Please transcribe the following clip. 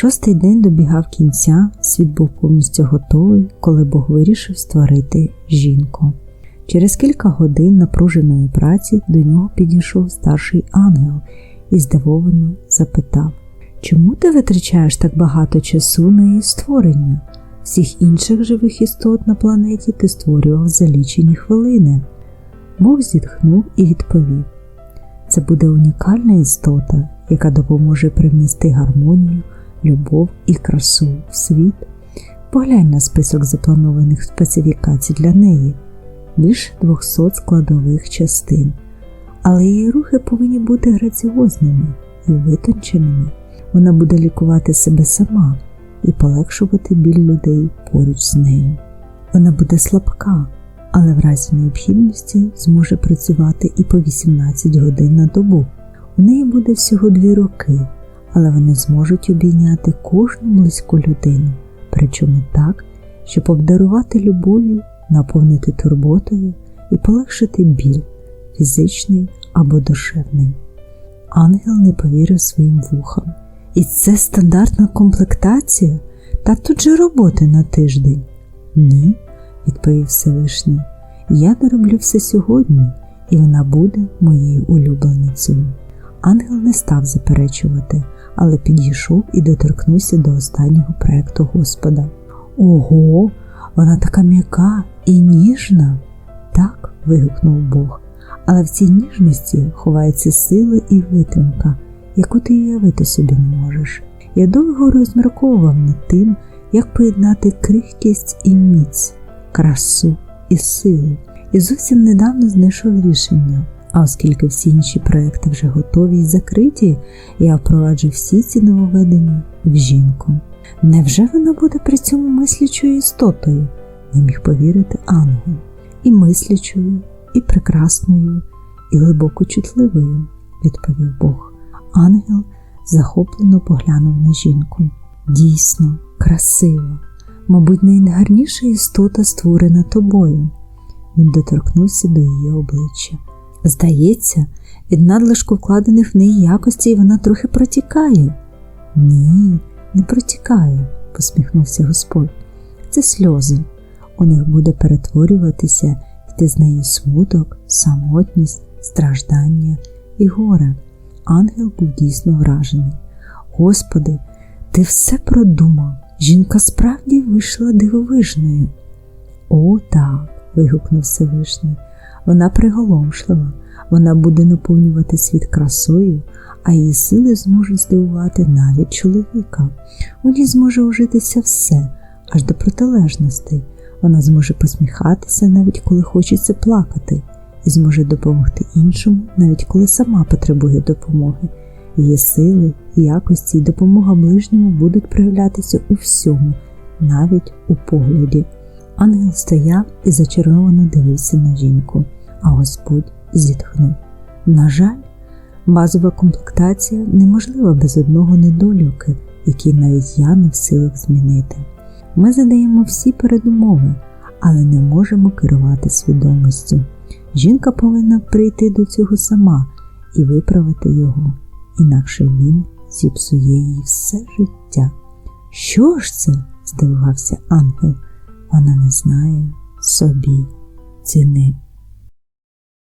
Шостий день добігав кінця, світ був повністю готовий, коли Бог вирішив створити жінку. Через кілька годин напруженої праці до нього підійшов старший ангел і здивовано запитав: Чому ти витрачаєш так багато часу на її створення? Всіх інших живих істот на планеті ти створював за лічені хвилини. Бог зітхнув і відповів: Це буде унікальна істота, яка допоможе привнести гармонію, любов і красу в світ. Поглянь на список запланованих специфікацій для неї більше 200 складових частин, але її рухи повинні бути граціозними і витонченими. Вона буде лікувати себе сама і полегшувати біль людей поруч з нею. Вона буде слабка, але в разі необхідності зможе працювати і по 18 годин на добу. У неї буде всього 2 роки, але вони зможуть обійняти кожну близьку людину, причому так, щоб обдарувати любов'ю, наповнити турботою і полегшити біль, фізичний або душевний. Ангел не повірив своїм вухам. І це стандартна комплектація? Та тут же роботи на тиждень. Ні, відповів Всевишній. Я дороблю все сьогодні, і вона буде моєю улюбленицею. Ангел не став заперечувати, але підійшов і доторкнувся до останнього проекту Господа. Ого, вона така м'яка і ніжна. Так, вигукнув Бог, але в цій ніжності ховається сила і витримка, яку ти уявити собі не можеш. Я довго розмірковував над тим, як поєднати крихкість і міць, красу і силу, і зовсім недавно знайшов рішення. А оскільки всі інші проекти вже готові і закриті, я впроваджу всі ці нововведення в жінку. Невже вона буде при цьому мислячою істотою? Не міг повірити ангел. І мислячою, і прекрасною, і глибоко чутливою, відповів Бог. Ангел захоплено поглянув на жінку. Дійсно, красива, мабуть, найгарніша істота створена тобою. Він доторкнувся до її обличчя. Здається, від надлишку вкладених в неї якості вона трохи протікає. Ні, не протікає, посміхнувся Господь. Це сльози. У них буде перетворюватися йти з неї смуток, самотність, страждання і горе. Ангел був дійсно вражений. Господи, ти все продумав. Жінка справді вийшла дивовижною. О, так, вигукнув Всевишній. Вона приголомшлива, вона буде наповнювати світ красою, а її сили зможуть здивувати навіть чоловіка. У ній зможе ужитися все, аж до протилежностей. Вона зможе посміхатися, навіть коли хочеться плакати, і зможе допомогти іншому, навіть коли сама потребує допомоги. Її сили, якості і допомога ближньому будуть проявлятися у всьому, навіть у погляді. Ангел стояв і зачаровано дивився на жінку, а Господь зітхнув. На жаль, базова комплектація неможлива без одного недолюки, який навіть я не в силах змінити. Ми задаємо всі передумови, але не можемо керувати свідомістю. Жінка повинна прийти до цього сама і виправити його, інакше він зіпсує їй все життя. Що ж це? здивувався ангел. Вона не знає собі ціни.